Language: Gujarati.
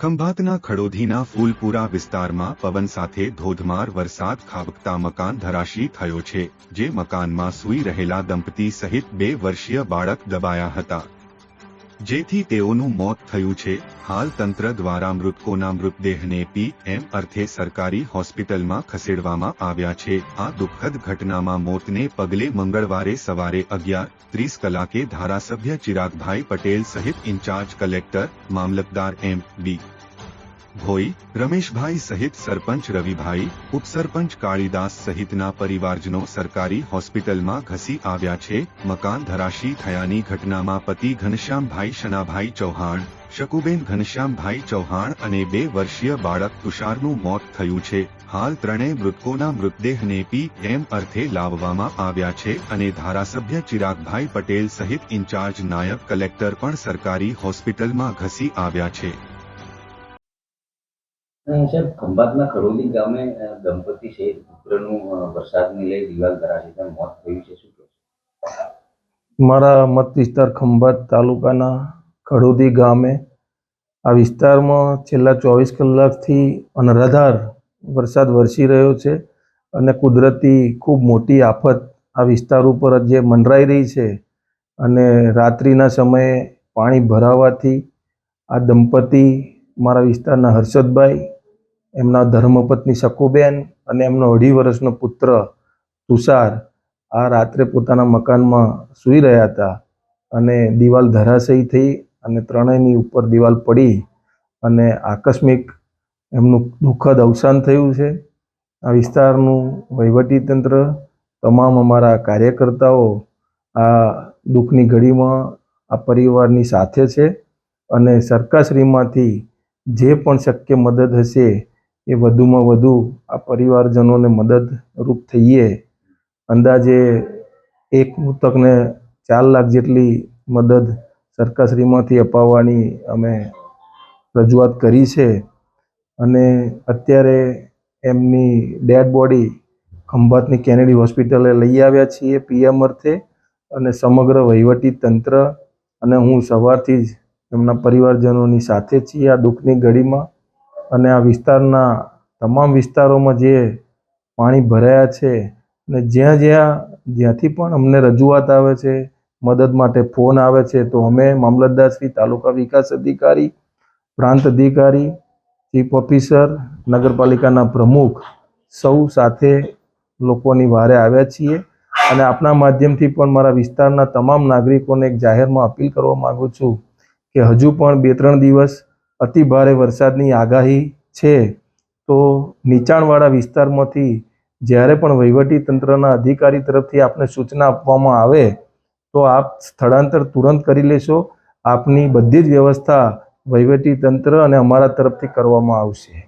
ખંભાતના ખડોધીના ફૂલપુરા વિસ્તારમાં પવન સાથે ધોધમાર વરસાદ ખાબકતા મકાન ધરાશી થયો છે, જે મકાનમાં સૂઈ રહેલા દંપતી સહિત બે વર્ષીય બાળક દબાયા હતા. જેથી તેઓનું મોત થયું છે. હાલ તંત્ર દ્વારા મૃતકોના મૃતદેહને પીએમ અર્થે સરકારી હોસ્પિટલમાં ખસેડવામાં આવ્યા છે. આ દુઃખદ ઘટનામાં મોતને પગલે મંગળવારે સવારે અગિયાર ત્રીસ કલાકે ધારાસભ્ય ચિરાગભાઈ પટેલ સહિત ઇન્ચાર્જ કલેક્ટર, મામલતદાર એમ. બી ભોઈ, રમેશભાઈ સહિત સરપંચ રવિભાઈ, ઉપસરપંચ કાળીદાસ સહિતના પરિવારજનો સરકારી હોસ્પિટલમાં ઘસી આવ્યા છે. મકાન ધરાશી થયાની ઘટનામાં પતિ ઘનશ્યામભાઈ શનાભાઈ ચૌહાણ, શકુબેન ઘનશ્યામભાઈ ચૌહાણ અને બે વર્ષીય બાળક તુષારનું મોત થયું છે. હાલ ત્રણેય મૃતકોના મૃતદેહને પીએમ અર્થે લાવવામાં આવ્યા છે અને ધારાસભ્ય ચિરાગભાઈ પટેલ સહિત ઇન્ચાર્જ નાયબ કલેક્ટર પણ સરકારી હોસ્પિટલમાં ઘસી આવ્યા છે. સાહેબ, ખંભાતના ખડોલી ગામે દંપતી છે પુત્રનું વરસાદને લઈ દિવાલ ધરાશયી મોત થયું છે. શું કહેશો મારા મત વિસ્તાર ખંભાત તાલુકાના ખડોદી ગામે. આ વિસ્તારમાં છેલ્લા ચોવીસ કલાકથી અનરાધાર વરસાદ વરસી રહ્યો છે અને કુદરતી ખૂબ મોટી આફત આ વિસ્તાર ઉપર જે મંડરાઈ રહી છે અને રાત્રિના સમયે પાણી ભરાવાથી આ દંપતી મારા વિસ્તારના હર્ષદભાઈ એમના ધર્મપત્ની શકુબેન અને એમનો અઢી વર્ષનો પુત્ર તુષાર આ રાત્રે પોતાના મકાનમાં સૂઈ રહ્યા હતા અને દિવાલ ધરાશયી થઈ અને ત્રણેયની ઉપર દિવાલ પડી અને આકસ્મિક એમનું દુઃખદ અવસાન થયું છે. આ વિસ્તારનું વહીવટીતંત્ર તમામ અમારા કાર્યકર્તાઓ આ દુઃખની ઘડીમાં આ પરિવારની સાથે છે અને સરકારશ્રીમાંથી જે પણ શક્ય મદદ હશે એ વધુમાં વધુ આ પરિવારજનોને મદદરૂપ થઈએ. અંદાજે એક મૃતકને ચાર લાખ જેટલી મદદ સરકારશ્રીમાંથી અપાવવાની અમે રજૂઆત કરી છે અને અત્યારે એમની ડેડ બોડી ખંભાતની કેનેડી હોસ્પિટલે લઈ આવ્યા છીએ પીએમ અર્થે અને સમગ્ર વહીવટી તંત્ર અને હું સવારથી જ એમના પરિવારજનોની સાથે છીએ. આ દુઃખની ઘડીમાં અને આ વિસ્તારના તમામ વિસ્તારોમાં જે પાણી ભરાયા છે અને જ્યાં જ્યાં, જ્યાંથી પણ અમને રજૂઆત આવે છે, મદદ માટે ફોન આવે છે, તો અમે મામલતદારશ્રી તાલુકા વિકાસ અધિકારી, પ્રાંત અધિકારી, ચીફ ઓફિસર, નગરપાલિકાના પ્રમુખ સૌ સાથે લોકોની વારે આવ્યા છીએ. અને આપના માધ્યમથી પણ મારા વિસ્તારના તમામ નાગરિકોને એક જાહેરમાં અપીલ કરવા માગું છું કે હજુ પણ બે ત્રણ દિવસ અતિ ભારે વરસાદની આગાહી છે, તો નીચાણવાળા વિસ્તારમાંથી જ્યારે પણ વહીવટી તંત્રના અધિકારી તરફથી આપને સૂચના આપવામાં આવે, તો આપ સ્થળાંતર તુરંત કરી લેશો. આપની બધી જ વ્યવસ્થા વહીવટી તંત્ર અને અમારા તરફથી કરવામાં આવશે.